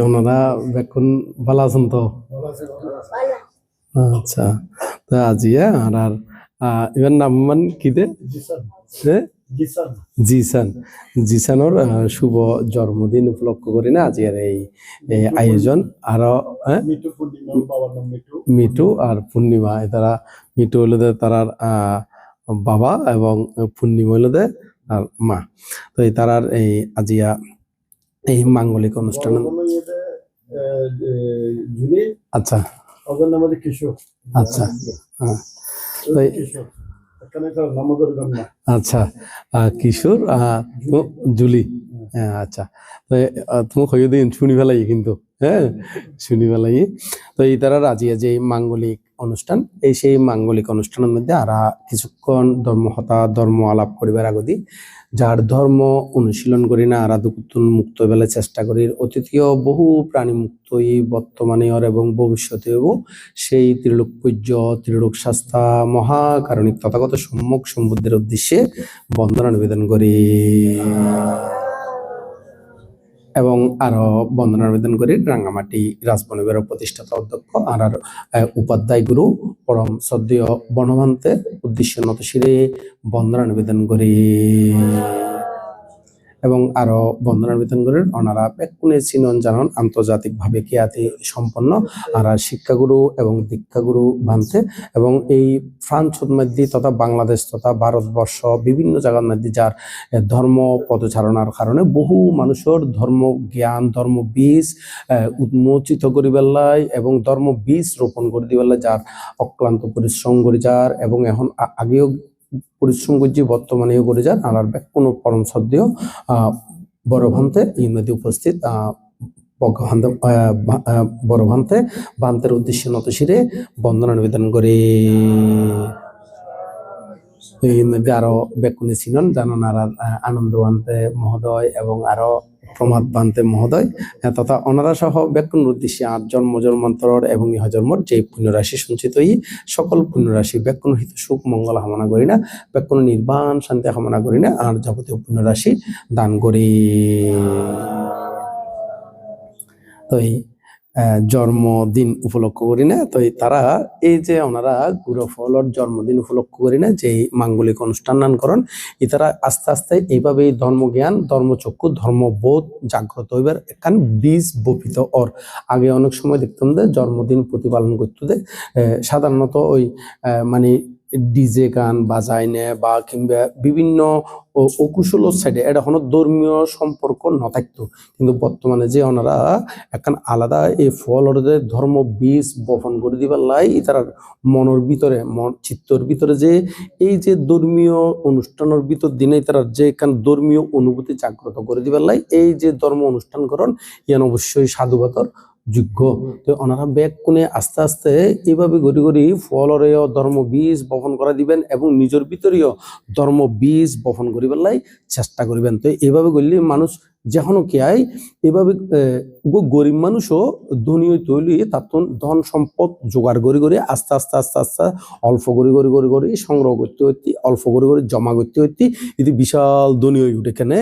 ওনারা এখন ভালো আছেন তো? আচ্ছা তো আজিয়া আর আর আহ, এবার নাম মান কি দে হ্যাঁ জিসান। জিসানোর শুভ জন্মদিন উপলক্ষ করি না আজিয়ার এই আয়োজন। আরও হ্যাঁ? মিটু আর পূর্ণিমা এ তারা মিটু হইল দে তারার আহ, বাবা এবং পূর্ণিমা হইল আর মা। তো এই তারার এই আজিয়া এই মাঙ্গলিক অনুষ্ঠান। আচ্ছা। আচ্ছা, হ্যাঁ। আচ্ছা। কিশোর জুলি। হ্যাঁ। আচ্ছা। তো হয়ে দিন শুনি ফেলাই কিন্তু। হ্যাঁ শুনি ফেলাই। তো এই তারা রাজি যে এই মাঙ্গলিক অনুষ্ঠান। এই সেই মাঙ্গলিক অনুষ্ঠানের মধ্যে আরা কিছুক্ষণ ধর্ম হতা, ধর্ম আলাপ করিবার আগদি, যার ধর্ম অনুশীলন করি না, আরা দুকুতুন মুক্ত বেলা চেষ্টা করি। অতীতীয় বহু প্রাণী মুক্তই বর্তমানে এবং ভবিষ্যতেও সেই ত্রিলোক পূজ্য, ত্রিলোক শাস্তা, মহাকারণিক তথাগত সম্মুখ সম্বুদ্ধের উদ্দেশ্যে বন্দনা নিবেদন করি। এবং আরও বন্দনা নিবেদন করি রাঙ্গামাটি রাজবনিবের প্রতিষ্ঠাতা অধ্যক্ষ আর আর উপাধ্যায় গুরু পরম সদ্য বনবান্তের উদ্দেশ্য নতশিরে বন্দনা নিবেদন করি। এবং আরও বন্দনা করেন ওনারা বেকুনে চিনন জানন আন্তর্জাতিকভাবে খ্যাতি সম্পন্ন আর শিক্ষাগুরু এবং দীক্ষাগুরু বানতে এবং এই ফ্রান্স মধ্যে তথা বাংলাদেশ তথা ভারতবর্ষ বিভিন্ন জায়গার মধ্যে যার ধর্ম পদচারণার কারণে বহু মানুষের ধর্ম জ্ঞান, ধর্ম বীজ উন্মোচিত করি পেলাই এবং ধর্ম বীজ রোপণ করে দিবেলাই যার অক্লান্ত পরিশ্রম করে যার এবং এখন আগেও পরিশ্রম করছি বর্তমানেও করে যার আর কোনো পরম আহ, বড় ভান্তে এই মধ্যে উপস্থিত বড় ভান্তে ভান্তের উদ্দেশ্যে নতশিরে বন্দনা নিবেদন করে। এই মধ্যে আরও বেকুনি ছিলেন জানান আর আর, আনন্দ বান্তে মহোদয় এবং আরও প্রমাদ বান্তে মহোদয়। আহ, তথা অনারা সহ বেকুন উদ্দেশ্যে আট জন্ম জন্মান্তর এবং ইহ জন্মর যে পুণ্যরাশি সঞ্চিত হই সকল পুণ্যরাশি বেকুন হিত সুখ মঙ্গল কামনা করি না বেকুন নির্বাণ শান্তি হামনা করি না আর যাবতীয় পুণ্যরাশি দান করি। তো এই জন্মদিন উপলক্ষ করি না। তো তারা, এই যে ওনারা গুরফলর জন্মদিন উপলক্ষ করি না, যে মাঙ্গলিক অনুষ্ঠান এই তারা আস্তে আস্তে এইভাবে এই ধর্মজ্ঞান, ধর্মচক্ষু, ধর্মবোধ জাগ্রত হইবার একখান বীজ বপিত অর আগে অনেক সময় দেখতাম যে জন্মদিন প্রতিপালন করতে সাধারণত ওই মানে ডিজে গান বাজায় নে বা কিংবা বিভিন্ন অকুশল সাইডে এটা কোনো ধর্মীয় সম্পর্ক নথাকতো। কিন্তু বর্তমানে যে ওনারা এখন আলাদা এই ফল ধর্ম বীজ বপন করে দিবার লাই তার মনের ভিতরে, মন, চিত্তর ভিতরে যে এই যে ধর্মীয় অনুষ্ঠানের ভিতর দিনে তারা যে এখান ধর্মীয় অনুভূতি জাগ্রত করে দিবার লাই, এই যে ধর্ম অনুষ্ঠান করণ, ইয়ান অবশ্যই সাধুবাদর যোগ্য। তো ওনারা ব্যাগ কোণে আস্তে আস্তে এইভাবে গড়ি গড়ি ফলরেও ধর্ম বীজ বপন করা দিবেন এবং নিজের ভিতরেও ধর্ম বীজ বপন করিবার লাই চেষ্টা করিবেন। তো এইভাবে করলে মানুষ যেখনো কে আই এভাবে গরিব মানুষও ধনী হইলে তার ধন সম্পদ জোগাড় করে করে আস্তে আস্তে আস্তে আস্তে অল্প করে করে করে করে সংগ্রহ করতে হইতে, অল্প করে করে জমা করতে হইতে, এটি বিশাল ধনী হয়ে উঠে কেন।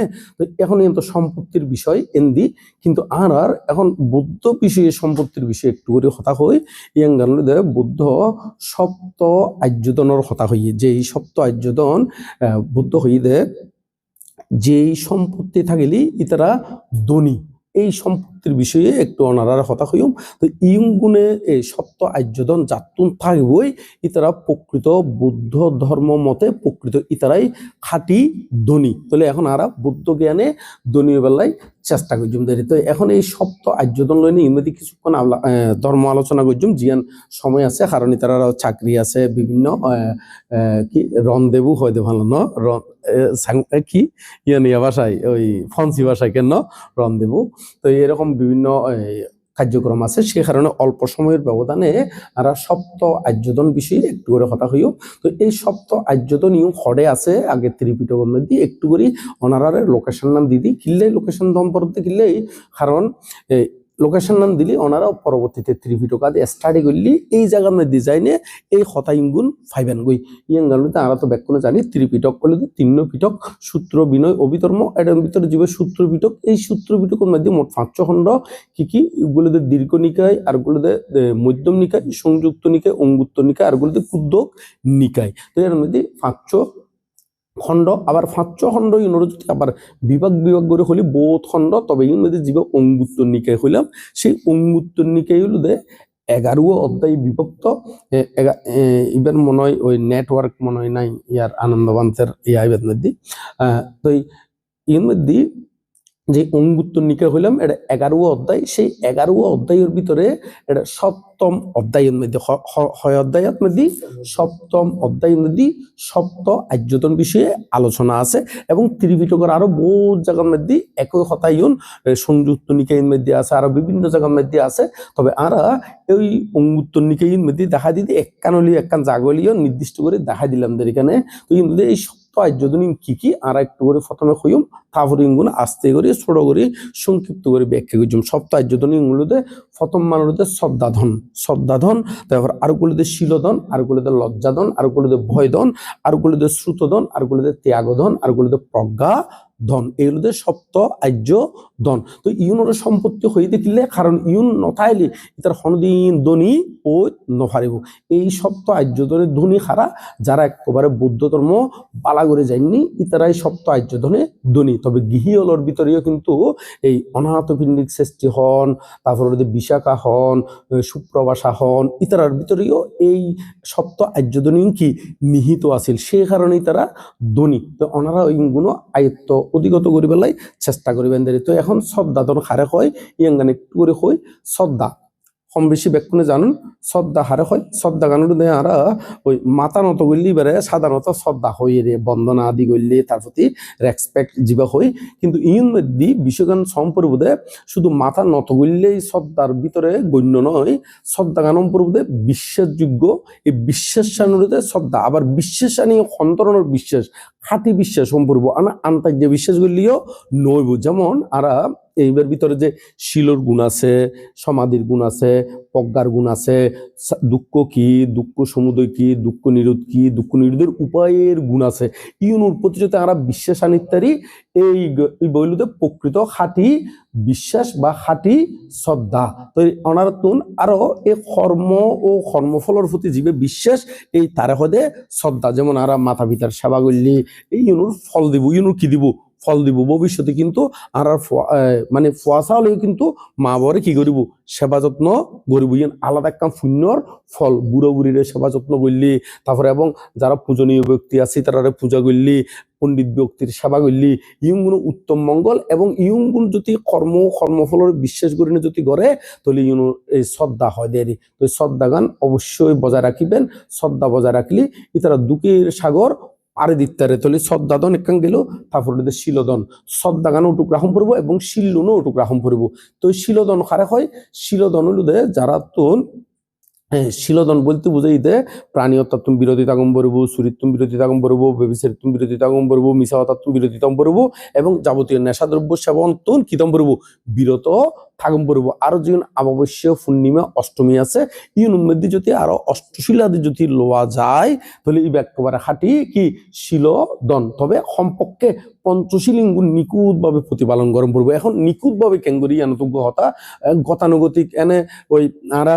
এখন কিন্তু সম্পত্তির বিষয় এন্দি, কিন্তু আর আর এখন বুদ্ধ বিষয়ে, সম্পত্তির বিষয়ে একটু করে হতা হই ইয়াং গানলে বুদ্ধ সপ্ত আর্যদনের হতা হইয়ে যে এই সপ্ত আর্যদন বুদ্ধ হইয়ে যেই সম্পত্তি থাকিলে ইতারা ধনী। এই সম্পত্তির বিষয়ে একটু অনারার হতা হইম তো ইয়ং গুণে এই সপ্ত আর্যদন যাতুন থাকবই ইতারা প্রকৃত বুদ্ধ ধর্ম মতে প্রকৃত ইতারাই খাঁটি ধনী। তাহলে এখন আরা বুদ্ধ জ্ঞানে ধনী বেলায় চেষ্টা করছুম দেরি। তো এখন এই সপ্ত আর্যদন লইনে ইংরেজি কিছুক্ষণ ধর্ম আলোচনা করছুম জিয়ান সময় আছে, কারণ তারা চাকরি আছে, বিভিন্ন কি, রনদেবু হয়তো ভালো ন? কি? ইয়ানিয়া ভাষায়, ওই ফন্সি ভাষায় কেন? রনদেবু। তো এরকম বিভিন্ন কার্যক্রম আছে সে কারণে অল্প সময়ের ব্যবধানে আর সপ্ত আর্যদন বিষয়ে একটু করে কথা হইও তো এই সপ্ত আর্যদনীয় হরে আছে, আগে ত্রিপিটকের দিয়ে একটু করে অনারারের লোকেশন নাম দিদি কিনলে লোকেশন দম পড়তে কিনলেই কারণ লোকেশন নাম দিলি ওনারা পরবর্তীতে ত্রিপিটকা দিয়ে স্টাডি করলি, এই জায়গার ডিজাইনে এই হতা ইঙ্গুন ফাইবেন গই। ইয়াঙ্গানুতে আমরা তো ব্যাকুনে জানি ত্রিপিটক করলে তিন্ন পিটক সূত্র, বিনয়, অভিধর্ম এটার ভিতরে জীবের সূত্র পিটক এই সূত্র পিটকের মধ্যে মোট পাঁচশো খণ্ড। কি কি? এগুলোতে দীর্ঘ নিকায়, আর গুলোতে মধ্যম নিকায়, সংযুক্ত নিকায় অঙ্গুত্ত নিকায়, আর গুলোতে ক্ষুদ্রক নিকায়। তো এর মধ্যে পাঁচশো খণ্ড, আবার পাঁচ খণ্ড ইউনোর যদি আবার বিভাগ বিভাগ করে হলি বোধ খণ্ড, তবে ইউর মধ্যে জীব অঙ্গুত্তর নিকায় হইলাম, সেই অঙ্গুত্তর নিকায় হলো দে এগারো অধ্যায় বিভক্ত এবার মনে হয় ওই নেটওয়ার্ক মনে হয় নাই, ইয়ার আনন্দবান্তের ইয়া ইভেন মধ্যে। তো এই- মধ্যে যে অঙ্গুত্তর নিকা হইলাম, এটা এগারো অধ্যায়, সেই এগারো অধ্যায়ের ভিতরে এটা সপ্তম অধ্যায়ের মধ্যে হয় অধ্যায়ের মধ্যে, সপ্তম অধ্যায়ের মধ্যে সপ্ত আর্যতন বিষয়ে আলোচনা আছে এবং ত্রিপিটকের আরও বহু জায়গার মধ্যে একই হতায়ন সংযুক্ত নিকায়ের মধ্যে আছে, আরও বিভিন্ন জায়গার মধ্যে আছে। তবে আরা ওই অঙ্গুত্তর নিকায়ের মধ্যে দেখা দিতে একখান হলি একখান জাগলীয় নির্দিষ্ট করে দেখা দিলাম এখানে। তো এই মধ্যে সপ্ত আর্যতন কি কি, আর একটু করে প্রথমে হইম তারপরে ইঙ্গুন আস্তে করে, ছোট করে, সংক্ষিপ্ত করে ব্যাখ্যা করছিলাম সপ্ত আর্যতন ইঙ্গুলোতে প্রথম মানবতে শ্রদ্ধাধন শ্রদ্ধাধন তারপর আরগুলোতে শিলধন আরগুলোতে লজ্জাধন আরগুলোতে ভয়ধন আরগুলোতে শ্রুতধন আরগুলোতে ত্যাগধন আরগুলোতে প্রজ্ঞা ধন। এই এগুলোতে সপ্ত আর্য ধন। তো ইউনোর সম্পত্তি হয়ে দেখিলে কারণ ইউন নথাইলে তার হনদিন, ধনী ও নফারিব। এই সপ্ত আর্য ধনের ধনী খারা, যারা একেবারে বৌদ্ধ ধর্ম পালা করে যায়নি, ইতারাই সপ্ত আর্য ধনে ধনী। তবে গৃহীয়লর ভিতরেও কিন্তু এই অনাহত পিণ্ডিক সৃষ্টি হন, তারপর বিশাখা হন সুপ্রবাসা হন, ইতারার ভিতরেও এই সপ্ত আর্যধনী কি নিহিত আছিল। সেই কারণেই তারা ধনী। তো ওনারা ওইগুলো আয়ত্ত অধিগত করি পেলাই চেষ্টা করিবেন দেরি তো এখন শ্রদ্ধা তোর হারে হয় ইয়াঙ্গান করে হয় শ্রদ্ধা। কম বেশি ব্যাকুনে জানুন শ্রদ্ধা হারে হয় শ্রদ্ধা দিয়ে আরা ওই মাথা নত করলি বেড়ে সাধারণত শ্রদ্ধা হয়ে রে, বন্দনা আদি করলে, তার প্রতি রেসপেক্ট জীবা হয় কিন্তু ইন মধ্যে বিশ্বগান সম্পর্বদে শুধু মাথা নত করলেই শ্রদ্ধার ভিতরে গণ্য নয় শ্রদ্ধা গান সম্পর্বদে বিশ্বাসযোগ্য, এই বিশ্বাস বিশ্বাসানুরোধে শ্রদ্ধা আবার বিশ্বাসানীয় সন্তরণের বিশ্বাস, খাঁটি বিশ্বাস সম্পর্ব, আনা আন্তাক যে বিশ্বাস করলেও নইব যেমন আরা এইবার ভিতরে যে শিলর গুণ আছে, সমাধির গুণ আছে, প্রজ্ঞার গুণ আছে দুঃখ কি, দুঃখ সমুদয় কি, দুঃখ নিরোধ কি, দুঃখ নিরোধের উপায়ের গুণ আছে। ইউনুর প্রতি যদি আমরা বিশ্বাস আনিতারি এই বইলুতে প্রকৃত খাঁটি বিশ্বাস বা খাঁটি শ্রদ্ধা। তো অনারতুন আরও এই কর্ম ও কর্মফলের প্রতি জীবে বিশ্বাস, এই তারে হদে শ্রদ্ধা। যেমন আরা মাথা পিতার সেবা করলি, এই ইউনুর ফল দিব, ইউনুর কি দিব? ফল দিব, ভবিষ্যতে কিন্তু আর আর মানে ফুয়াশা হলেও কিন্তু মা বরে কি করিব? সেবা যত্ন করিব। ইয়েন আলাদা একটা পুণ্যর ফল, বুড়ো বুড়িরে সেবা যত্ন করলি, তারপরে এবং যারা পূজনীয় ব্যক্তি আছে তারা পূজা করলি, পণ্ডিত ব্যক্তির সেবা করলি ইয়ুগুলো উত্তম মঙ্গল এবং ইয়ুগুণ যদি কর্ম, কর্মফলের বিশ্বাস করি না যদি করে, তাহলে ইউনো এই শ্রদ্ধা হয় দেরি। তো শ্রদ্ধা গান অবশ্যই বজায় রাখিবেন। শ্রদ্ধা বজায় রাখলি, ইতারা দুঃখের সাগর পারে দিত্তারে তলে শ্রদ্ধাদন একান গেল তারপরে শিলদন। শ্রদ্ধা গানও উটুক রাখম পড়ব এবং শিল্লুনও উটুক রাখম পড়ব তো শিলদন খারে হয়? শিলদন হলুদে যারা তো হ্যাঁ, শিলদন বলতে বুঝাই দে প্রাণী অত্যাত্ম বিরোধিতা কম পড়ব সুরিত্তম বিরোধিতা কম পড়ব বেবিচারিত্তম বিরোধিতা কম পড়ব মিশা অত্যাত্ম বিরোধিতম পড়ব এবং যাবতীয় নেশাদ্রব্য সেবন তোন কিতম পড়ব বিরত থাকম পড়ব। আরও যেন অমাবস্য পূর্ণিমা অষ্টমী আছে ইউনুর মধ্যে যদি আরও অষ্টশীলাদি যদি লোয়া যায়, তাহলে এই একেবারে খাটি কি শিল দন তবে সম্পর্কে পঞ্চশীলিঙ্গ নিখুঁতভাবে প্রতিপালন গরম পড়ব। এখন নিখুঁতভাবে কেঙ্গুরি আনতজ্ঞ হতা গতানুগতিক এনে ওই আরা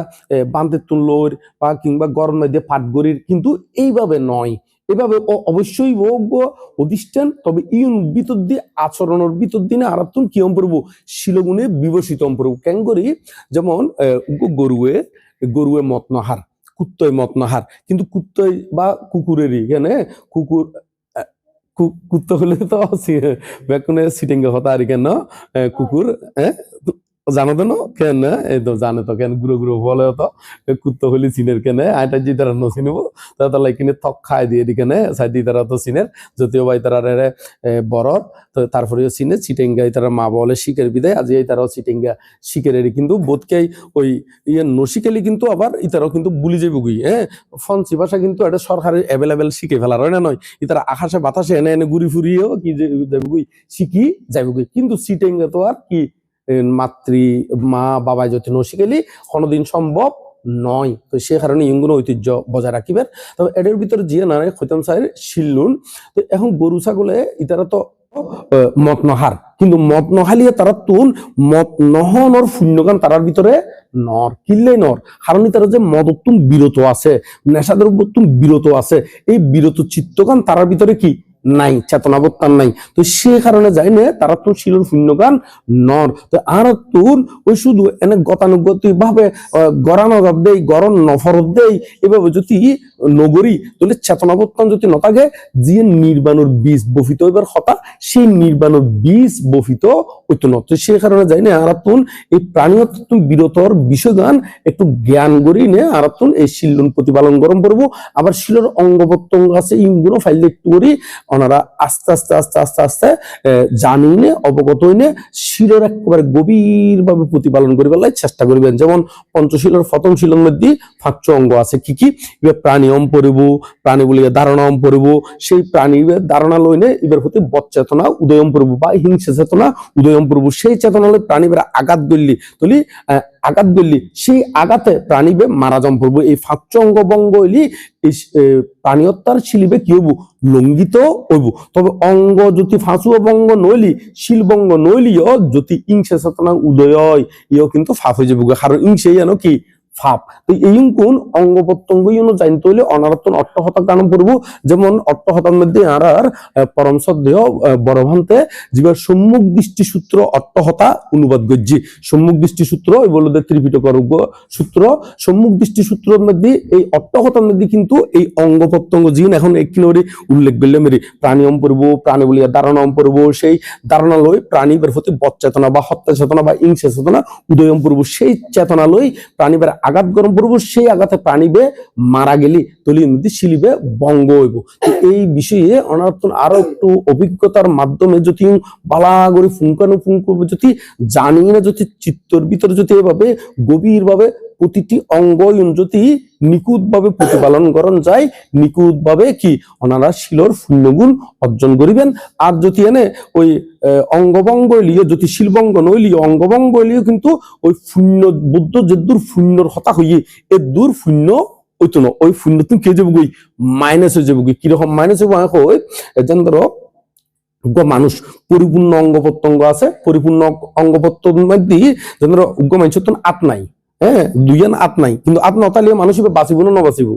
বান্তের তুল্লোর বা কিংবা গরম মধ্যে পাটগরির কিন্তু এইভাবে নয়। এভাবে অবশ্যই ভোগ্য অধিষ্ঠান, তবে ইউন ভিতর দিয়ে আচরণের ভিতর দিনে আরাত্তন কিয়ম পড়ব শিলগুণে বিবসিতম পড়ব করি যেমন গরুয়ে গরুয়ে মতনহার কুত্তয় মতনহার কিন্তু কুত্তয় বা কুকুরেরই এখানে কুকুর কুত্ত হলে তো বেকুনে হতা আর কেন? কুকুর হ্যাঁ জানো তো? কেন? এই তো জানে তো কেন? গুঁড়ো গুঁড়ো বলে তো। কুত্ত হলি চিনের কেনে। আইটা যে তারা নচিনিব তারা তাহলে কিনে থক খাই দিয়ে দি কেনে। সাই দি তারা তো চিনের যদিও বাই তারা রে বরর, তো তারপরেও চিনে চিটেঙ্গাই তারা মা বলে শিখের বিদায়। আজি এই তারাও চিটেঙ্গা শিখের কিন্তু বোধকেই ওই ইয়ে নসিকালি কিন্তু আবার ইতারাও কিন্তু বুলি যাইব গুই হ্যাঁ ফন্সি ভাষা কিন্তু এটা সরকারের অ্যাভেলেবেল শিখে ফেলার, হয় না নয়? ইতারা আকাশে বাতাসে এনে এনে ঘুরি ফুরিয়েও কি যাইব গুই? শিখি যাইব গুই। কিন্তু চিটেঙ্গা তো আর কি মাতৃ, মা, বাবা যদি নশিকেলি, কোনোদিন সম্ভব নয়। তো সে কারণে ইঙ্গুন ঐতিহ্য বজায় রাখিবেন তবে এদের ভিতরে জিয়ে না খৈতাম সাহের শিল্লুন তো এখন গরু ছাগলে ইতারা তো মত নহার কিন্তু মত নহালিয়ে তারা তুন মত নহনর শূন্যগান তারার ভিতরে নর কিল্লে নর কারণ তারা যে মদ মদত্তুম বিরত আছে নেশাদ্রব্যত্তুম বিরত আছে। এই বিরত চিত্তগান তারার ভিতরে কি? নাই চেতনাবত্তার নাই। তো সে কারণে যাই না তারা তো শিলর শূন্যগান নর তো আর তুন ওই শুধু এনে গতানুগতিক ভাবে গড়ানো যাব দেই গরম নফরত দেই এভাবে যদি নগরী তাহলে চেতনাবত্তান যদি নথাকে, যিয়ে নির্বাণর বীজ বফিত হইবার কথা সেই নির্বাণর বীজ বফিত হইতো না তো সে কারণে যাই না আর তুন এই প্রাণীয়ত্ব বিরতর বিষয়গান একটু জ্ঞান করি নে আর তুন এই শিল্লন প্রতিপালন গরম করব আবার শিলর অঙ্গ প্রত্যঙ্গ আছে ইগুলো ফাইলে একটু করি ওনারা আস্তে আস্তে আস্তে আস্তে আস্তে জানি নে অবগত হইনে শিলর একেবারে গভীর ভাবে প্রতিপালন করিবার লাই চেষ্টা করিবেন। যেমন পঞ্চশীলর প্রথম শিলর মধ্যে পাঁচ অঙ্গ আছে। কি কি? ইবে প্রাণীয়ম পড়িব প্রাণী বলিয়া ধারণাম পড়িব সেই প্রাণী ধারণা লইনে এবার প্রতি বদ চেতনা উদয়ম পড়ব বা হিংসা চেতনা উদয়ম পড়ব সেই চেতনা লই প্রাণীবের আঘাত গল্লি তলি আঘাত গল্লি সেই আঘাতে প্রাণীবে মারা জম পড়ব এই ফাঁচ অঙ্গ বঙ্গ হইলি এই শিলিবে কি হবু লঙ্ঘিত হইব। তবে অঙ্গ যদি ফাঁসু বঙ্গ নইলি শিলবঙ্গ নইলিও যদি ইংসে চেতনা উদয়। ইও কিন্তু ফাঁস হয়ে যাবে কারণ ইংসে জানো কি? ফাপ। তো এই কোন অঙ্গ প্রত্যঙ্গ জানতে হইলে অনারত্ন অট্টহতা কারণ পড়ব। যেমন অট্টহতার মধ্যে আর পরম শ্রদ্ধেয় বড়ভান্তে জীবের সম্মুখ দৃষ্টি সূত্র অট্টহতা, অনুবাদ গজ্জি। সম্মুখ দৃষ্টি সূত্র বলতে ত্রিপিটকর সূত্র। সম্মুখ দৃষ্টি সূত্রের মধ্যে এই অট্টহতার মধ্যে কিন্তু এই অঙ্গ প্রত্যঙ্গ জিন এখন একটি উল্লেখ করলে মেরি, প্রাণীয়ম পড়ব, প্রাণী বলিয়া ধারণাম পড়ব, সেই ধারণা লই প্রাণীবের প্রতি বচ্চেতনা বা হত্যা চেতনা বা ইংসে চেতনা উদয়ম পড়ব, সেই চেতনা লই প্রাণীবের আঘাত গরম পড়ব সেই আঘাতে প্রাণীবে মারা গেলি। তলি মধ্যে শিলিবে বঙ্গ হইব। এই বিষয়ে অনার্থন আরও একটু অভিজ্ঞতার মাধ্যমে যদি বালা করে ফুঙ্কানো ফুঙ্কু যদি জানি না, যদি চিত্তর ভিতরে যদি এভাবে গভীর ভাবে প্রতিটি অঙ্গ যদি নিখুঁত ভাবে প্রতিপালন করণ যায় নিখুঁত ভাবে কি ওনারা শিলর শূন্যগুণ অর্জন করিবেন? আর যদি এনে ওই অঙ্গভঙ্গ লিয়ে যদি শিলবঙ্গ নইলিও অঙ্গভঙ্গ লিয়ে কিন্তু ওই শূন্য বুদ্ধ যে দূর শূন্যর হতা হইয়ে, এ দূর শূন্য ওইতো না, ওই শূন্য তুমি কে যাব মাইনাস হয়ে যাব কীরকম মাইনাস হব হয় যেন ধরো, উগ্র মানুষ, পরিপূর্ণ অঙ্গ প্রত্যঙ্গ আছে। পরিপূর্ণ অঙ্গ প্রত্যঙ্গ দিয়ে যেন উগ্র মানুষের তো আত নাই হ্যাঁ দুইয়ান আত নাই কিন্তু আত নতালিয়ে মানুষ বাঁচিব না, নবাঁচিব?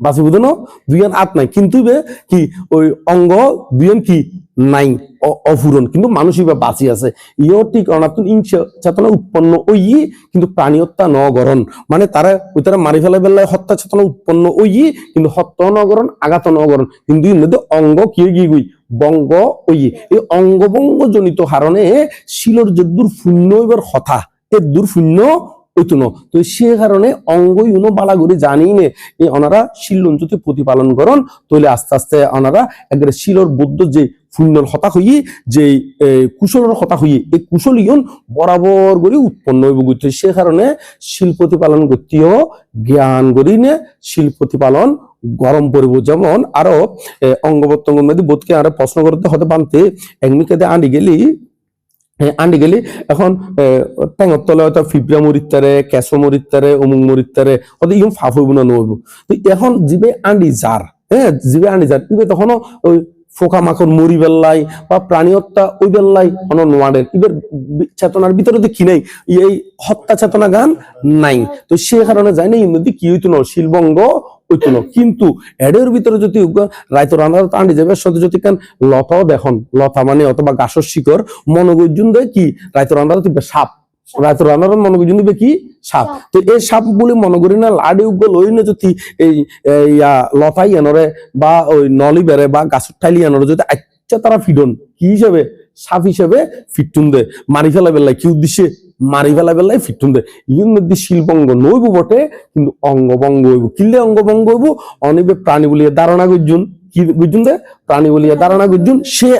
বাঁচিব না? দুইয়ান আত নাই। কিন্তু বে, কি, ওই অঙ্গ দুইয়ান কি? নাই। অফুরন কিন্তু মানুষ এবার বাঁচি আছে। ইও ঠিক অনাতুন ইংস চেতনা উৎপন্ন ওই কিন্তু প্রাণী হত্যা নগরণ মানে তারা ওই তারা মারি ফেলা বেলায় হত্যা চেতনা উৎপন্ন ওই কিন্তু হত্যা নগরণ আঘাত নগরণ কিন্তু এর মধ্যে অঙ্গ কি গিয়ে গই? বঙ্গ ওই এই অঙ্গবঙ্গ জনিত হারণে শিলর যে দূর শূন্য এবার হতা এ দূর শূন্য ওইতো ন তো সে কারণে অঙ্গ ইউনো বালা করে জানি নে এই ওনারা শিলন যদি প্রতিপালন করন তাহলে আস্তে আস্তে ওনারা একবারে শিলর বুদ্ধ যে শূন্যর হতা হই যে কুশলের হতা হই এই কুশল ইয়ন বরাবর করে উৎপন্ন হইব। গতি সে কারণে শিল প্রতিপালন করতেও, জ্ঞান করি নে শিল প্রতিপালন গরম পড়ব। যেমন আরও অঙ্গ প্রত্যঙ্গের মধ্যে বোধকে আরও প্রশ্ন করতে হতে পানতে একমিকে আনি গেলি এ, আনি গেলি। এখন টেঙর তলে হয়তো ফিবরা মরিত্তারে কেঁচো মরিত্তারে অমুক মরিত্তারে হয়তো ইম ফাফ হইব না নইব তো এখন জিবে আন্ডি যার হ্যাঁ জিবে আন্ডি যার ইবে তখনও ওই ফোকা মাকড় মরি বেল্লাই বা প্রাণী হত্যা ওই বেল্লাই অন নোয়াডের ইবের চেতনার ভিতরে তো কি নাই? এই হত্যা চেতনা গান নাই। তো সে কারণে যায় না ইমধ্যে কি হইতো না শিলবঙ্গ হইতো কিন্তু এডের ভিতরে যদি রায়তো রান্নার আন্ডি যাবে সাথে যদি কেন লতাও দেখুন। লতা মানে অথবা গাছর শিকড় মনোগর্জুন দেয় কি? রায়তো রান্নার সাপ। রান্নার মনোগর্জুন দিবে কি? সাপ। তো এই সাপ বলে মনে করি না লাডি উগ্র লই না যদি এই ইয়া লতাই আনরে বা ওই নলি বেড়ে বা গাছের ঠাইলি আনরে যদি আচ্ছা তারা ফিডন কি হিসেবে সাপ হিসেবে ফিটুন দে। মারি ফেলা বেলায় কি উদ্দেশ্যে? মারি ফেলা বেলায় ফিটুন দে ইউর শিল্পঙ্গ নইব বটে, কিন্তু অঙ্গভঙ্গ হইব। কিলে অঙ্গভঙ্গ হইব? অনিবে প্রাণী বলিয়া ধারণা গুজুন কি গুজুন দে? প্রাণী বলিয়া ধারণা গুজুন সে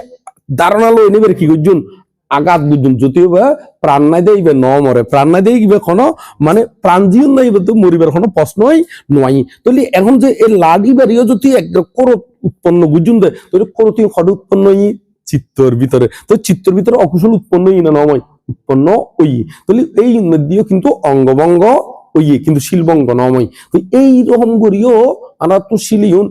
ধারণা লই নিবে কি গুজুন আঘাত বুঝুন যদিও প্রাণ নাই দেইবে, ন মরে। প্রাণ নাই দেইবে কোনো মানে প্রাণ জীবন নাই তো মরিবার কোনো প্রশ্নই নয় তাহলে এখন যে এই লাডি বাড়িও যদি একটা করো উৎপন্ন বুঝুন দে, তাহলে করতি হঠাৎ উৎপন্ন চিত্তর ভিতরে। তো চিত্তর ভিতরে অকুশল উৎপন্নই না নয় উৎপন্ন ওই তাহলে এই মধ্যেও কিন্তু অঙ্গবঙ্গ ওই কিন্তু শিলবঙ্গ নময় তো এই রকম করিও আনা তো শিলিউন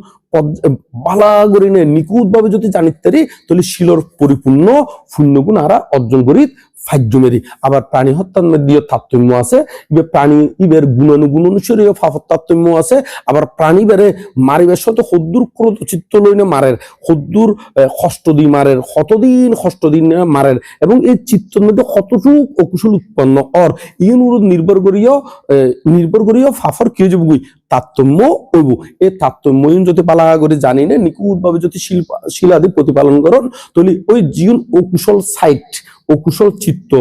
বালা করে নিখুঁত ভাবে যদি জানিতে তাহলে শিলর পরিপূর্ণ শূন্যগুণ আরা অর্জন করি ফাজ্যমেরি আবার প্রাণী হত্যার মধ্যে তারতম্য আছে। ইবে প্রাণী ইবের গুণানুগুণ অনুসারে ফাফত তারতম্য আছে। আবার প্রাণী বেড়ে মারিবার সাথে হদ্দুর ক্রোধ চিত্ত লইনে মারের। হদ্দুর কষ্ট দি মারের। কতদিন কষ্ট দিন মারের। এবং এই চিত্তর মধ্যে কতটুক অকুশল উৎপন্ন অর। ইউন উপর নির্ভর আহ, নির্ভর করিয়া ফাফর কি যাব গুই তারতম্য হইব। এই তারতম্য ইউন যদি পালা করে জানি না নিখুঁত ভাবে যদি শিল্প শিলাদি প্রতিপালন করন তাহলে ওই জীবন অকুশল সাইট অকুশল চিত্ত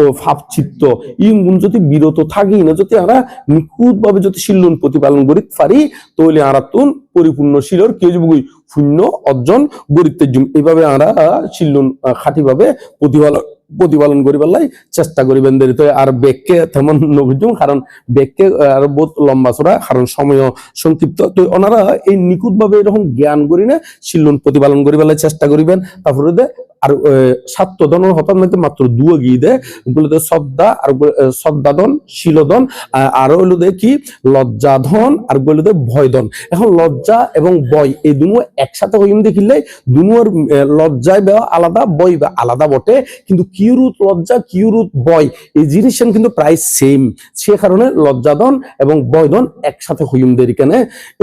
ও ভাব চিত্ত ইগুন যদি বিরত থাকি না, যদি আমরা নিখুঁত ভাবে যদি শিল্লন প্রতিপালন করি পারি, তাহলে আমরা তুন পরিপূর্ণ শিলর কে যাবই শূন্য অর্জন গরিতে জুম। এইভাবে আমরা শিল্লন খাঁটি ভাবে প্রতিপালন প্রতিপালন করিবার লাই চেষ্টা করিবেন দেরি। তো আর বেগকে তেমন নবুঝুম কারণ বেগকে আর বহুত লম্বা চড়া, কারণ সময় সংক্ষিপ্ত। তো ওনারা এই নিখুঁত ভাবে এরকম জ্ঞান করি না শিল্লন প্রতিপালন করিবার চেষ্টা করিবেন। তারপরে আর সাত্য ধনের হতার মধ্যে মাত্র দুয়ো গিয়ে দেয় শ্রদ্ধা আর শ্রদ্ধাধন শিলধন আর হইল দে কি? লজ্জাধন আরগুলো দে ভয়ধন এখন লজ্জা এবং বয় এই দুনো একসাথে হইম দেখিলে দুনোর লজ্জায় বা আলাদা বই বা আলাদা বটে। কিন্তু কিউরুত লজ্জা কিউরুত বয় এই জিনিস কিন্তু প্রায় সেম সে কারণে লজ্জাধন এবং বয়ধন একসাথে হইম দেরি কেন।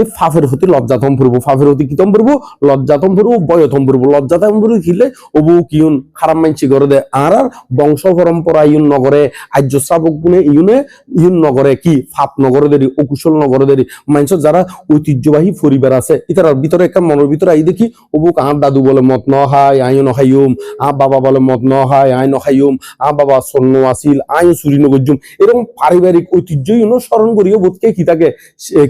এই ফাফের হতে লজ্জাতম পূর্ব ফাফের হতে কিতম পূর্ব লজ্জাতম পূর্ব বয়তম পূর্ব লজ্জাতম পূর্ব খিলে অবু কিউন খারাপ মানছি করে দে আর আর বংশ পরম্পরা ইউন নগরে আর্য শ্রাবক গুণে ইউনে ইউন নগরে কি ফাপ নগরে দেরি অকুশল নগরে দেরি মানুষ যারা ঐতিহ্যবাহী পরিবার আছে ইতার ভিতরে একটা মনের ভিতরে আই দেখি অবুক আর দাদু বলে মত ন হাই আইও নখাইম আ বাবা বলে মত ন আই নখাইম আ বাবা স্বর্ণ আসিল আইও চুরি নগর্যুম এরকম পারিবারিক ঐতিহ্য ইউন স্মরণ করিও বোধকে কি থাকে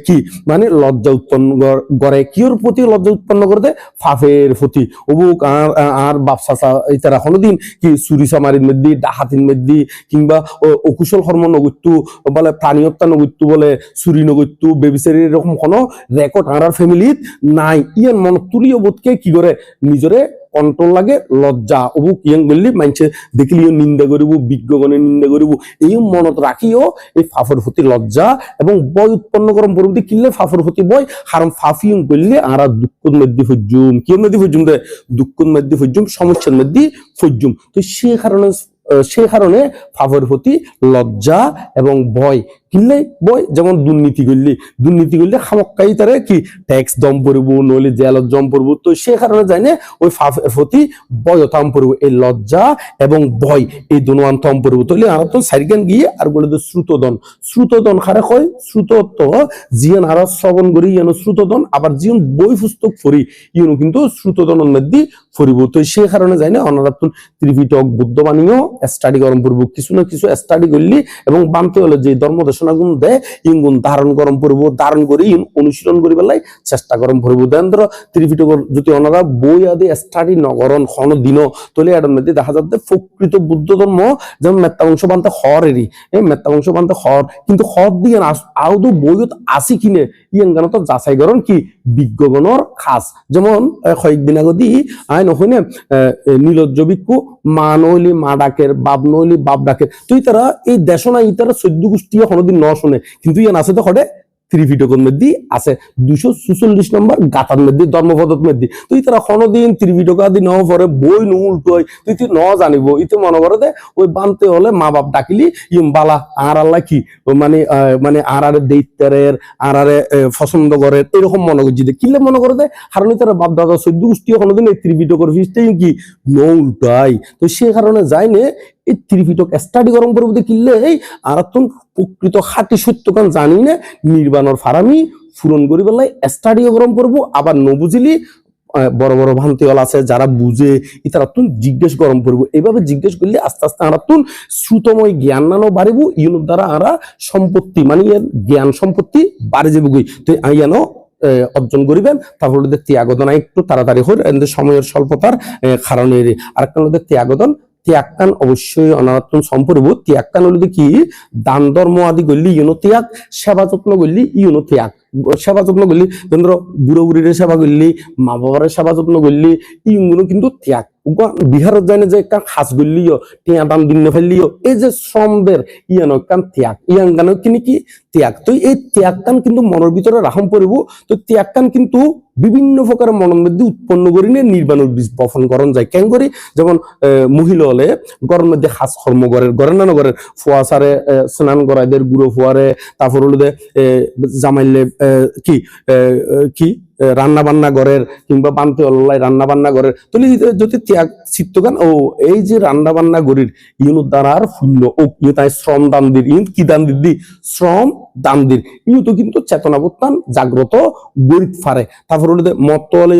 কি মানে লজ্জা উৎপন্ন কর- করে কিওর প্রতি লজ্জা উৎপন্ন করতে ফাফের প্রতি অবুক আর আর বাপসা ইতারা কোনোদিন কি চুরি চামারির মধ্যে ডাহাতির মধ্যে কিংবা অকুশল কর্ম নগত্যু বলে প্রাণী হত্যা নগত্যু বলে চুরি নগত্যু বেবিচারি এরকম কোনো রেকর্ড আর ফ্যামিলিত নাই। ইয়ান মন তুলিও বোধকে কি করে নিজরে কন্ট্রোল লাগে, লজ্জা। অবুক ইয়াং বললি মানছে দেখিলিও নিন্দা করিব বিজ্ঞগণে নিন্দা করিব। এই মনত রাখিও, এই ফাফর প্রতি লজ্জা এবং বয় উৎপন্ন করম পরবর্তী কিনলে ফাফর প্রতি বয় হারম ফাফিউম করলে আর দুঃখর মধ্যে ফজ্জুম। কি মধ্যে ফজ্জুম দে? দুঃখর মধ্যে ফজ্জুম সমস্যার মধ্যে ফজ্জুম। তো সে কারণে সে কারণে ফাফর প্রতি লজ্জা এবং ভয় কিনলে বয় যেমন দুর্নীতি করলি, দুর্নীতি করলে খামক্কাই তারে কি ট্যাক্স দম পড়ব, নইলে জেলত জম পড়ব। তো সে কারণে জানে ওই ফাফের প্রতি বয়তাম পড়ব, এই লজ্জা এবং ভয়, এই তম পড়ব। তাহলে আর তো সাইকেন গিয়ে আর বলে তো শ্রুতদন। শ্রুতদন খারে কয়? শ্রুত তো আর শ্রবণ করি শ্রুতদন, আবার জিয়ন বই পুস্তক ফরি ইয়নো কিন্তু শ্রুতদনের মধ্যে ফরিব তো সে কারণে যাই না অনারাতুন ত্রিপিটক, বুদ্ধবাণীও স্টাডি গরম পড়ব কিছু না কিছু স্টাডি করলি এবং বানতে হলে যে ধর্ম গুণ দেয় ধারণ পড়ব ধারণ অনুশীলন করি পেলাই চেষ্টা পড়ব যদি ওনারা বই আদি স্টাডি নগরণ খন দিন, তলে দেখা যাচ্ছে প্রকৃত বুদ্ধ ধর্ম যেমন মেত্তা অংশ বানতে হরেরই এই মেত্তা অংশ বানতে হর কিন্তু হর দিয়ে বইত আসি কিনে গান তো যাচাই করন কি? বিজ্ঞগণর খাস যেমন কয়েকদিন আগদি আই নখনে নীলজ্জ ভিক্ষু, মা নইলি মা ডাকের বাপ নইলি বাপ ডাকের তুই তারা এই দেশনা ইতারা চৈদ্য গোষ্ঠী কোনোদিন ন শুনে কিন্তু ইয়ান আছে তো হরে ত্রিপিটকের মধ্যে আছে। দুশো চুচল্লিশ নম্বর গাতার মধ্যে ধর্মপদত মধ্যে তুই তারা কোনোদিন ত্রিপিটক আদি ন পরে বই নু উল্টোয় তুই তুই ন জানিব। ইতে মনে করে দে ওই বানতে হলে মা বাপ ডাকিলি, ইম বালা আর আল্লাহ কি? মানে মানে আর আরে দৈত্যারের আর আরে পছন্দ করে এরকম মনে করছি দে কিনলে মনে করে দে কারণ তারা বাপ দাদা চৈদ্য গোষ্ঠীও কোনোদিন এই ত্রিপিটকের ফিসটাই কি? ন উল্টাই তো সে কারণে যায় নে এই ত্রিপিটক স্টাডি গরম পরবর্তী কিনলে, এই আর তুন প্রকৃত খাটি সত্যকান জানি না, নির্বাণর ফারামি, পূরণ করি বেলায় স্টাডিও গরম করব। আবার ন বুঝিলি বড় বড় ভান্তিওয়ালা আছে, যারা বুঝে ইতারা তুন জিজ্ঞেস গরম করব। এইভাবে জিজ্ঞেস করলে আস্তে আস্তে আমরা তুন শ্রুতময় জ্ঞান নানো বাড়িব ইউনোর দ্বারা আমরা সম্পত্তি মানে জ্ঞান সম্পত্তি বাড়ে যাবে গই। তো ইয়ানো অর্জন করিবেন, তারপরে দেখতে ত্যাগদন একটু তাড়াতাড়ি এদের সময়ের স্বল্পতার কারণে আরেকটা হলো ত্যাগদন ত্যাগকান অবশ্যই অনারাত্ম সম্পর্ব ত্যাগান হলো কি দান ধর্ম আদি করলি, ইউনো ত্যাগ সেবা যত্ন করলি, ইউনো ত্যাগ সেবা যত্ন করলি, ধর বুড়ো বুড়ির সেবা করলি, মা বাবার সেবা যত্ন করলি ইগুলো কিন্তু ত্যাগ। বিহারত যায় না যে একটা খাস করলিও, টিয়া দাম দিন ফেললিও, এই যে শ্রমদের ইয়ান কান ত্যাগ। ইয়ান গান কিনি কি? ত্যাগ। তো এই ত্যাগ কান কিন্তু মনের ভিতরে রাখম পড়িব তো ত্যাগ কান কিন্তু বিভিন্ন প্রকার মনের মধ্যে উৎপন্ন করি নিয়ে নির্বাণের বীজ বপন করণ যায়। কেন করি? যেমন মহিলা হলে গরমের মধ্যে হাস কর্ম করে ঘরে না ঘরের ফুয়া সারে স্নান করাইদের গুঁড়ো ফুয়ারে, তারপর হলো জামাইলে কি? কি? রান্না বান্না ঘরের কিংবা বানতে অল্লাই রান্না বান্না ঘরের তাহলে যদি ত্যাগ, চিত্তগান, ও, এই যে রান্না বান্না গরির ইউন দ্বারার শূন্য। ও, ইউ তাই শ্রম দান দির। ইউন কি দান দিদি শ্রম দান দির। ইউ তো কিন্তু চেতনাবোত্তান জাগ্রত, গরিব ফারে। তারপর হলো মত হলে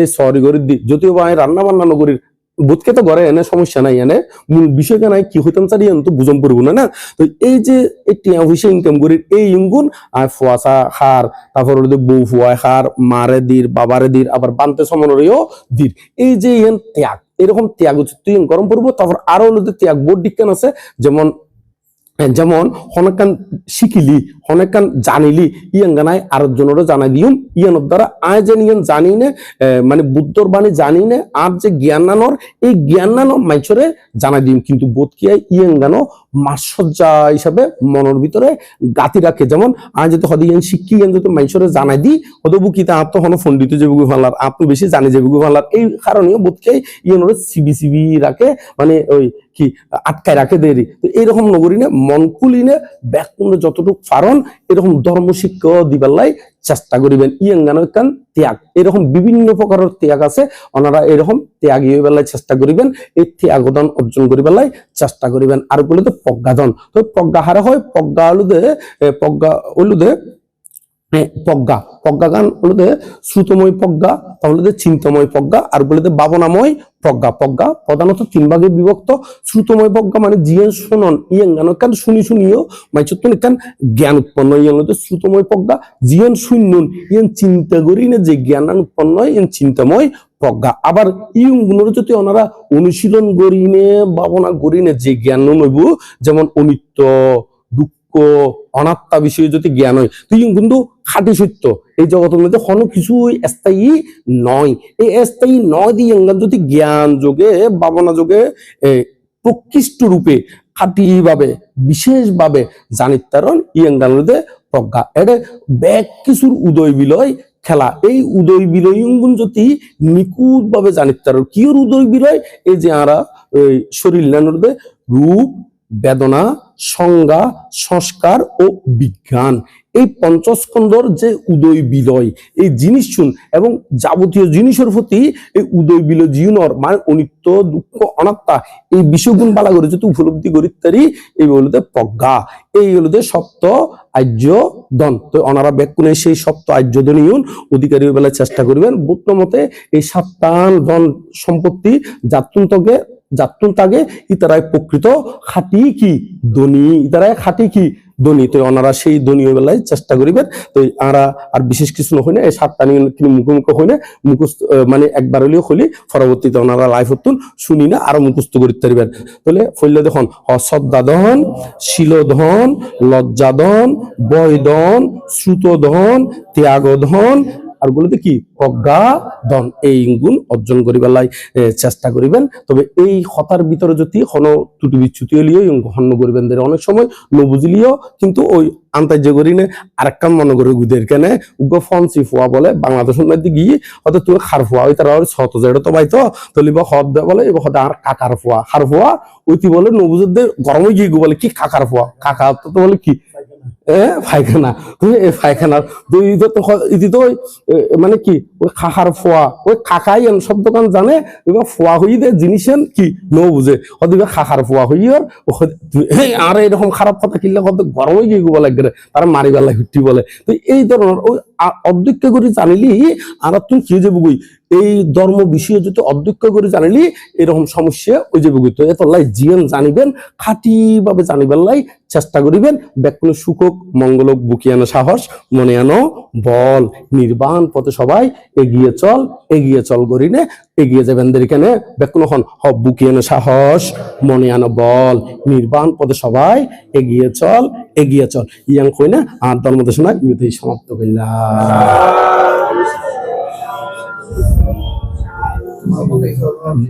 এই সরি গরিব দি। যদিও বা রান্না বান্না নগরীর বোধকে তো গড়ে এনে সমস্যা নাই, এনে মূল বিষয়টা নাই, কি হইতাম চারি তো বুঝম পড়ব না না? তো এই যে টিয়া পয়সা ইনকাম করি এই ইনগুন আর ফুয়াশা হার তারপর হলো বউ ফুয়ায় হার মারে দির, বাবারে দির, আবার বানতে সমনরেও দির। এই যে ইয়ান ত্যাগ, এরকম ত্যাগ তুই গরম পড়ব, তারপর আরও হলো ত্যাগ বোর্ড ডিকান আছে, যেমন যেমন হনেকান শিখিলি, হনেকান জানিলি ইয়ান গানায় আর জনের জানাই দিউম ইয়ানোর দ্বারা আয় যে ইয়ান জানি নে মানে বুদ্ধর বাণী জানি নে আর যে জ্ঞান নানোর, এই জ্ঞান নানো মাইছরে জানাই দিম কিন্তু বোধ কি ইয়ান গানো মাসজ্জা হিসাবে মনের ভিতরে গাতি রাখে। যেমন, আয় যদি হদি ইয়ান শিক্ষি ইয়ান যদি মাইছরে জানাই দি, হদবু কি তা আত্ম হন ফন্ডিত যে বুগু ফালার আপনি বেশি জানি যে বুগু ফালার এই কারণে বোধকে ইয়ানোর সিবি সিবি রাখে মানে ওই কি, আটকায় রাখে দেরি। তো এইরকম নগরী নে মন ব্যাকুণ্ড যতটুকু পারন এরকম ধর্ম শিক্ষা দিবাল্লাই চেষ্টা করিবেন। ইয়াঙ্গানো কান ত্যাগ। এরকম বিভিন্ন প্রকারের ত্যাগ আছে। ওনারা এরকম ত্যাগী বেলায় চেষ্টা করিবেন। এই ত্যাগদান অর্জন করিবেলাই চেষ্টা করিবেন। আর বলে তো প্রজ্ঞাধন তো প্রজ্ঞা হারা হয়, প্রজ্ঞা আলুদে প্রজ্ঞা হলুদে প্রজ্ঞা প্রজ্ঞা গান হলুদে শ্রুতময় প্রজ্ঞা তাহলে চিন্তময় প্রজ্ঞা আর বলে ভাবনাময় প্রজ্ঞা প্রজ্ঞা প্রধানত তিন ভাগে বিভক্ত। শ্রুতময় প্রজ্ঞা মানে জিয়ান শুনন ইয়েন গান কান শুনি শুনিও মানে মাইচত্তন কান জ্ঞান উৎপন্ন ইয়ান হলো শ্রুতময় প্রজ্ঞা জিয়ান শুনুন ইয়ান চিন্তা করি না যে জ্ঞান উৎপন্ন, ইয়ান চিন্তাময় প্রজ্ঞা আবার ইউং গুণর যদি ওনারা অনুশীলন করিনে ভাবনা করিনে যে জ্ঞান নইব, যেমন অনিত্য অনাত্মা বিষয়ে যদি জ্ঞান হয়, তুই কিন্তু খাঁটি সত্য। এই জগতের মধ্যে কোনো কিছুই স্থায়ী নয়। এই স্থায়ী নয় দিয়ে যদি জ্ঞান যোগে, ভাবনা যোগে প্রকৃষ্ট রূপে খাঁটিভাবে, বিশেষভাবে জানিতারণ ইয়ঙ্গান মধ্যে প্রজ্ঞা। এটা ব্যাগ কিছুর উদয় বিলয় খেলা। এই উদয় বিলয় ইঙ্গুন যদি নিখুঁত ভাবে জানিতার কিয়র উদয় বিলয়? এই যে এই শরীর নানুরদে রূপ, বেদনা সংজ্ঞা, সংস্কার ও বিজ্ঞান। এই পঞ্চস্কন্ধর যে উদয় বিলয় এই জিনিস শুন এবং যাবতীয় জিনিসের প্রতি এই উদয় বিলয় জীবনর মানে অনিত্য, দুঃখ, অনাত্মা, এই বিষয়গুণ বালা করে যদি উপলব্ধি করি তারি, এই বলতে প্রজ্ঞা, এই হলুদে সপ্ত আর্য দন তো অনারা ব্যাকুণে সেই সপ্ত আর্য দনীয় অধিকারী বেলায় চেষ্টা করিবেন। বুদ্ধ মতে এই সাপ্তান ধন সম্পত্তি যাত্রুন তগে যাত্রুন তাগে ইতারাই প্রকৃত খাটি কি ধনী? ইতারাই খাটি কি ধনী? তো ওনারা সেই ধনী বেলায় চেষ্টা করিবেন। তো আরা আর বিশেষ কিছু নহই না এই সাতটা নিয়ে তিনি মুখোমুখি হই না মুখস্থ মানে একবার হলেও হলি, পরবর্তীতে ওনারা লাইভ হতুন শুনি না, আরও মুখস্থ করিতে পারিবেন। তাহলে ফইলে দেখুন অশ্রদ্ধাধন শিলধন লজ্জাধন বয়ধন শ্রুতধন ত্যাগধন আর বলতে কি প্রজ্ঞা ধন এই গুণ অর্জন করিবার এ, চেষ্টা করিবেন। তবে এই হতার ভিতরে যদি হন ত্রুটি বিচ্যুতি হলিও হন্য করিবেন অনেক সময় নবুঝলিও কিন্তু ওই আন্তার্য করিনে আরেকটা মনে করে গুদের কেনে উগ্র ফনসি ফুয়া বলে বাংলাদেশের মধ্যে গিয়ে হয়তো তুই খার ফুয়া ওই তারা শত জেড তো পাইতো তলিবা হদ বলে এবার হতে আর কাকার ফুয়া। খার ফুয়া ওইটি বলে নবুজদের গরমে গিয়ে বলে কি কাকার ফুয়া? কাকা তো বলে কি? পায়খানা তুই এই পায়খানা তো হ- ইদি তো ওই, এ, মানে কি ওই খাখার ফোয়া ওই খাখাই এন শব্দ কান জানে ফোয়া হই দে জিনিসেন কি ন বুঝে হদিবে খাখার ফোয়া হই আর আর এরকম খারাপ কথা কিনলে কত গরমে গিয়ে গো লাগে তারা মারিবার লাগে হুটি বলে। তো এই ধরনের ওই অধ্যক্ষ করে জানিলি আর তুই কি যাব গই এই ধর্ম বিষয়ে যদি অধ্যক্ষ করে জানিলি এরকম সমস্যা ওই যাবে গই তো এত লাই জিয়ান জানিবেন খাঁটি ভাবে জানিবার লাই চেষ্টা করিবেন ব্যাকুল সুখক মঙ্গলক বুকিয়ানো সাহস, মনে আনো বল। নির্বাণ পথে সবাই এগিয়ে চল এগিয়ে চল গরিনে, এগিয়ে যাবেন এখানে ব্যাকুল হন হ বুকিয়ানো সাহস, মনে আনো বল। নির্বাণ পথে সবাই এগিয়ে চল এগিয়ে চল। ইয়াং কই না আর ধর্ম দেশনা ইউতেই সমাপ্ত করলাম